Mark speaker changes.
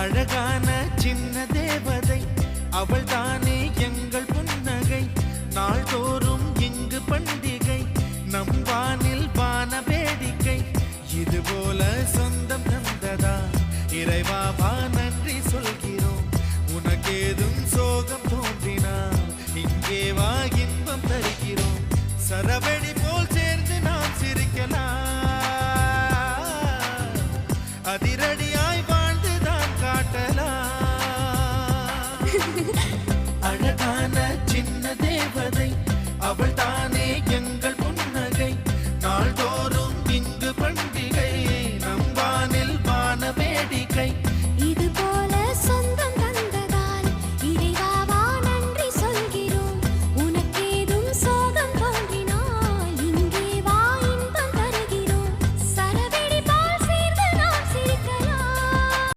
Speaker 1: அழகான சின்ன தேவதை அவள் தானே எங்கள் புன்னகை. நாள்தோறும் இங்கு பண்டிகை நம் வானில் வான வேடிக்கை. இது போல சொந்தம் தந்ததா? இறைவாவா நன்றி சொல்கிறோம். உனக்கேதும் சோகம் தோன்றினா இங்கே வா இன்பம் தருகிறோம். சரவடி போல் சேர்ந்து நாம் சிரிக்கலாம். அதிரடியா